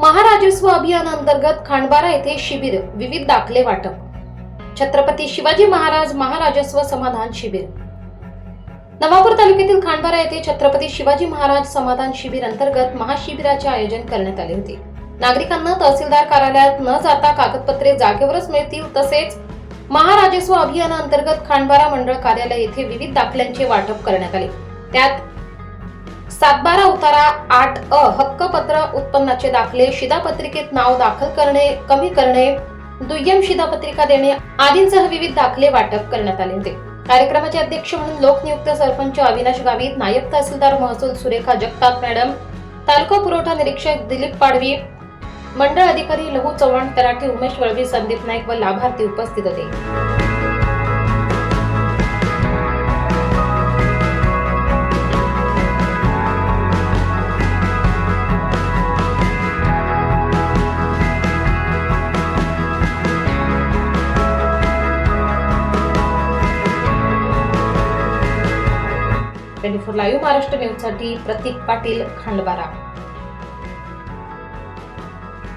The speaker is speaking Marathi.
महाराजस्व अभियानांतर्गत खांडबारा येथे शिबिर विविध दाखले वाटप. छत्रपती शिवाजी महाराज महाराजस्व समाधान शिबिर. नवापूर तालुक्यातील खांडबारा येथे छत्रपती शिवाजी महाराज समाधान शिबिर अंतर्गत महाशिबिराचे आयोजन करण्यात आले होते. नागरिकांना तहसीलदार कार्यालयात न जाता कागदपत्रे जागेवरच मिळतील तसेच महाराजस्व अभियानांतर्गत खांडबारा मंडळ कार्यालय येथे विविध दाखल्यांचे वाटप करण्यात आले. त्यात सातबारा उतारा आठ अ हक्कपत्र उत्पन्नाचे दाखले शिधापत्रिकेत नाव दाखल करणे कमी करणे दुय्यम शिधापत्रिका देणे आदींसह विविध दाखले वाटप करण्यात आले होते. कार्यक्रमाचे अध्यक्ष म्हणून लोकनियुक्त सरपंच अविनाश गावित नायब तहसीलदार महसूल सुरेखा जगताप मॅडम तालुका पुरवठा निरीक्षक दिलीप पाडवी मंडळ अधिकारी लहू चव्हाण तराठी उमेश वळवी संदीप नाईक व लाभार्थी उपस्थित होते. ट्वेंटी फोर लाईव्ह महाराष्ट्र न्यूजसाठी प्रतीक पाटील खांडबारा.